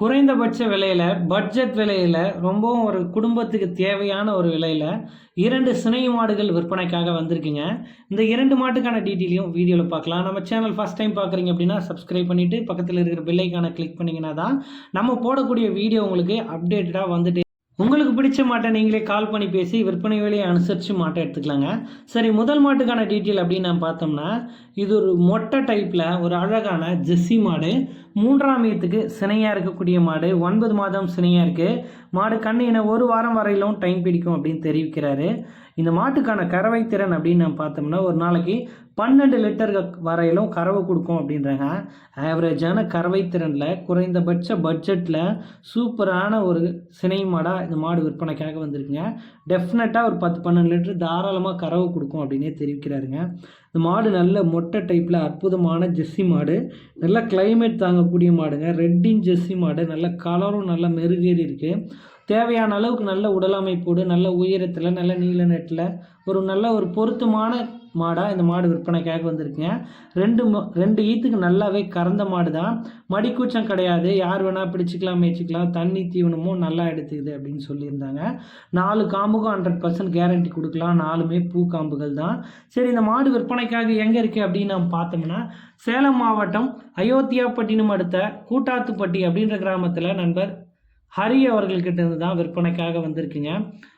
குறைந்தபட்ச விலையில் பட்ஜெட் விலையில் ரொம்பவும் ஒரு குடும்பத்துக்கு தேவையான ஒரு விலையில் இரண்டு சினை மாடுகள் விற்பனைக்காக வந்திருக்குங்க. இந்த இரண்டு மாட்டுக்கான டீட்டெயிலையும் வீடியோவில் பார்க்கலாம். நம்ம சேனல் ஃபர்ஸ்ட் டைம் பார்க்குறீங்க அப்படின்னா, சப்ஸ்கிரைப் பண்ணிட்டு பக்கத்தில் இருக்கிற பில்லைக்கான கிளிக் பண்ணிங்கன்னா தான், நம்ம போடக்கூடிய வீடியோ உங்களுக்கு அப்டேட்டடாக வந்துட்டு உங்களுக்கு பிடிச்ச மாட்டை நீங்களே கால் பண்ணி பேசி விற்பனை விலையை அனுசரித்து மாட்டை எடுத்துக்கலாங்க. சரி முதல் மாட்டுக்கான டீட்டெயில் அப்படின்னு நான் பார்த்தோம்னா இது ஒரு மொட்டை டைப்பில் ஒரு அழகான ஜெஸ்ஸி மாடு. மூன்றாம் ஈத்துக்கு சினையாக இருக்கக்கூடிய மாடு. ஒன்பது மாதம் சினையாக இருக்குது மாடு கண்ணு ஒரு வாரம் வரையிலும் டைம் பிடிக்கும் அப்படின்னு தெரிவிக்கிறாரு. இந்த மாட்டுக்கான கறவை திறன் அப்படின்னு நம்ம பார்த்தோம்னா ஒரு நாளைக்கு பன்னெண்டு லிட்டர் வரையிலும் கறவை கொடுக்கும் அப்படின்றாங்க. ஆவரேஜான கறவை திறனில் குறைந்தபட்ச பட்ஜெட்டில் சூப்பரான ஒரு சினை மாடாக இந்த மாடு விற்பனைக்காக வந்திருக்குங்க. டெஃபினட்டாக ஒரு பத்து பன்னெண்டு லிட்டர் தாராளமாக கறவை கொடுக்கும் அப்படின்னே தெரிவிக்கிறாருங்க. இந்த மாடு நல்ல மொட்டை டைப்பில் அற்புதமான ஜெஸ்ஸி மாடு. நல்ல கிளைமேட் தாங்கக்கூடிய மாடுங்க. ரெட்டின் ஜெஸ்ஸி மாடு. நல்ல கலரும் நல்ல மெருகேறி இருக்குது தேவையான அளவுக்கு நல்ல உடலமைப்போடு நல்ல உயரத்தில் நல்ல நீல நெட்டில் ஒரு நல்ல ஒரு பொருத்தமான மாடாக இந்த மாடு விற்பனைக்காக வந்திருக்குங்க. ரெண்டு ரெண்டு ஈத்துக்கு நல்லாவே கறந்த மாடு தான் மடிக்கூச்சம் கிடையாது. யார் வேணால் பிடிச்சிக்கலாம் மேய்ச்சிக்கலாம். தண்ணி தீவனமும் நல்லா எடுத்துக்குது அப்படின்னு சொல்லியிருந்தாங்க. நாலு காம்புக்கும் ஹண்ட்ரட் பர்சன்ட் கேரண்டி கொடுக்கலாம். நாலுமே பூ காம்புகள் தான் சரி இந்த மாடு விற்பனைக்காக எங்கே இருக்குது அப்படின்னு நம்ம பார்த்தோம்னா சேலம் மாவட்டம் அயோத்தியாப்பட்டினம் அடுத்த கூட்டாத்துப்பட்டி அப்படின்ற கிராமத்தில் நண்பர் ஹரி அவர்கள்கிட்ட இருந்து தான் விற்பனைக்காக வந்திருக்குங்க.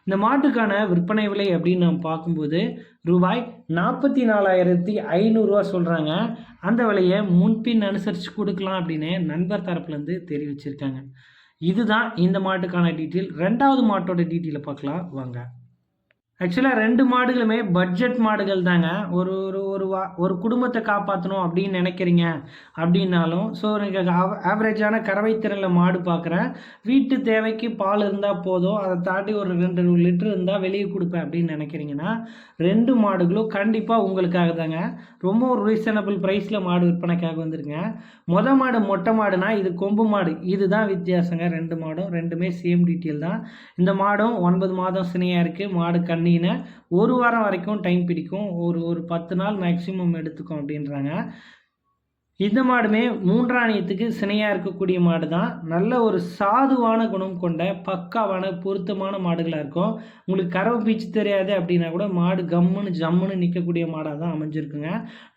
இந்த மாட்டுக்கான விற்பனை விலை அப்படின்னு நம்ம பார்க்கும்போது ரூபாய் நாற்பத்தி நாலாயிரத்தி ஐநூறுரூவா சொல்கிறாங்க அந்த விலையை முன்பின் அனுசரித்து கொடுக்கலாம் அப்படின்னு நண்பர் தரப்புலேருந்து தெரிவிச்சிருக்காங்க. இதுதான் இந்த மாட்டுக்கான டீட்டெயில் ரெண்டாவது மாட்டோட டீட்டெயிலை பார்க்கலாம். வாங்க. ஆக்சுவலாக ரெண்டு மாடுகளுமே பட்ஜெட் மாடுகள் தாங்க ஒரு ஒரு ஒரு வா ஒரு குடும்பத்தை காப்பாற்றணும் அப்படின்னு நினைக்கிறீங்க அப்படின்னாலும் ஸோ எனக்கு ஆவரேஜான கறவை திறனில் மாடு பார்க்குறேன் வீட்டு தேவைக்கு பால் இருந்தால் போதும். அதை தாண்டி ஒரு ரெண்டு லிட்டர் இருந்தால் வெளியே கொடுப்பேன் அப்படின்னு நினைக்கிறீங்கன்னா ரெண்டு மாடுகளும் கண்டிப்பாக உங்களுக்காக தாங்க ரொம்ப ஒரு ரீசனபிள் ப்ரைஸில் மாடு விற்பனைக்காக வந்துருங்க மொத மாடு மொட்டை மாடுனா இது கொம்பு மாடு. இதுதான் வித்தியாசங்க. ரெண்டு மாடும் ரெண்டுமே சேம் டீட்டெயில் தான். இந்த மாடும் ஒன்பது மாதம் சினையாக இருக்குது மாடு கண் பண்ணிங்கன்னா ஒரு வாரம் வரைக்கும் டைம் பிடிக்கும். ஒரு ஒரு பத்து நாள் மேக்ஸிமம் எடுத்துக்கும் அப்படின்றாங்க. இந்த மாடுமே மூன்றாணியத்துக்கு சினையாக இருக்கக்கூடிய மாடு தான் நல்ல ஒரு சாதுவான குணம் கொண்ட பக்காவான பொருத்தமான மாடுகளாக இருக்கும். உங்களுக்கு கறவை பீச்சு தெரியாது அப்படின்னா கூட மாடு கம்முன்னு ஜம்முன்னு நிற்கக்கூடிய மாடாக தான் அமைஞ்சிருக்குங்க.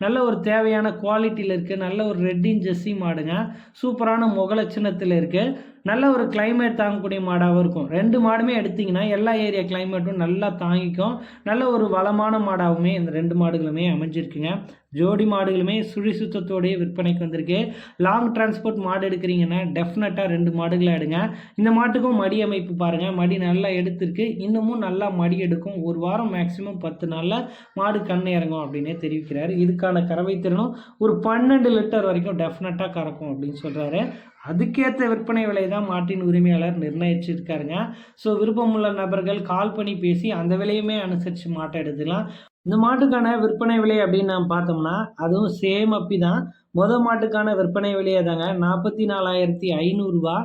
நல்ல ஒரு தேவையான குவாலிட்டியில் இருக்குது நல்ல ஒரு ரெட்டின் ஜெஸ்ஸி மாடுங்க. சூப்பரான முகலட்சணத்தில் இருக்குது நல்ல ஒரு கிளைமேட் தாங்கக்கூடிய மாடாகவும் இருக்கும். ரெண்டு மாடுமே எடுத்திங்கன்னா எல்லா ஏரியா கிளைமேட்டும் நல்லா தாங்கிக்கும். நல்ல ஒரு வளமான மாடாகவுமே இந்த ரெண்டு மாடுகளுமே அமைஞ்சிருக்குங்க. ஜோடி மாடுகளுமே சுழி சுத்தத்தோடைய விற்பனைக்கு வந்திருக்கு. லாங் டிரான்ஸ்போர்ட் மாடு எடுக்கிறீங்கன்னா டெஃபினட்டாக ரெண்டு மாடுகளை எடுங்க. இந்த மாட்டுக்கும் மடி அமைப்பு பாருங்கள் மடி நல்லா எடுத்திருக்கு. இன்னமும் நல்லா மடி எடுக்கும். ஒரு வாரம் மேக்ஸிமம் பத்து நாளில் மாடு கண் இறங்கும் அப்படின்னே தெரிவிக்கிறார். இதுக்கான கறவை திறனும் ஒரு பன்னெண்டு லிட்டர் வரைக்கும் டெஃபினட்டாக கறக்கும் அப்படின்னு சொல்கிறாரு அதுக்கேற்ற விற்பனை விலை தான் மாட்டின் உரிமையாளர் நிர்ணயிச்சிருக்காருங்க. ஸோ விருப்பமுள்ள நபர்கள் கால் பண்ணி பேசி அந்த விலையுமே அனுசரித்து மாட்டை எடுத்துக்கலாம். இந்த மாட்டுக்கான விற்பனை விலை அப்படின்னு நாம் பார்த்தோம்னா அதுவும் சேம் அப்படி தான் முத மாட்டுக்கான விற்பனை விலையை தாங்க நாற்பத்தி நாலாயிரத்தி ஐநூறுரூவா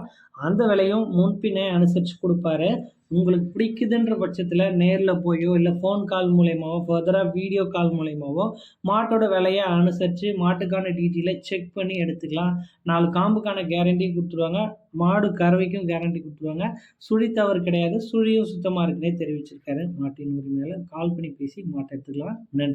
அந்த விலையும் முன்பின்னே அனுசரித்து கொடுப்பாரு. உங்களுக்கு பிடிக்குதுன்ற பட்சத்தில் நேரில் போயோ இல்லை ஃபோன் கால் மூலயமாவோ ஃபர்தராக வீடியோ கால் மூலயமாவோ மாட்டோட விலையை அனுசரித்து மாட்டுக்கான டீட்டெயிலை செக் பண்ணி எடுத்துக்கலாம். நாலு காம்புக்கான கேரண்டி கொடுத்துருவாங்க. மாடு கறவைக்கும் கேரண்டி கொடுத்துருவாங்க. சுழி தவறு கிடையாது. சுழியும் சுத்தமாக இருக்குன்னே தெரிவிச்சிருக்காரு. மாட்டின் உரிமையால் கால் பண்ணி பேசி மாட்டை எடுத்துக்கலாம். நன்றி.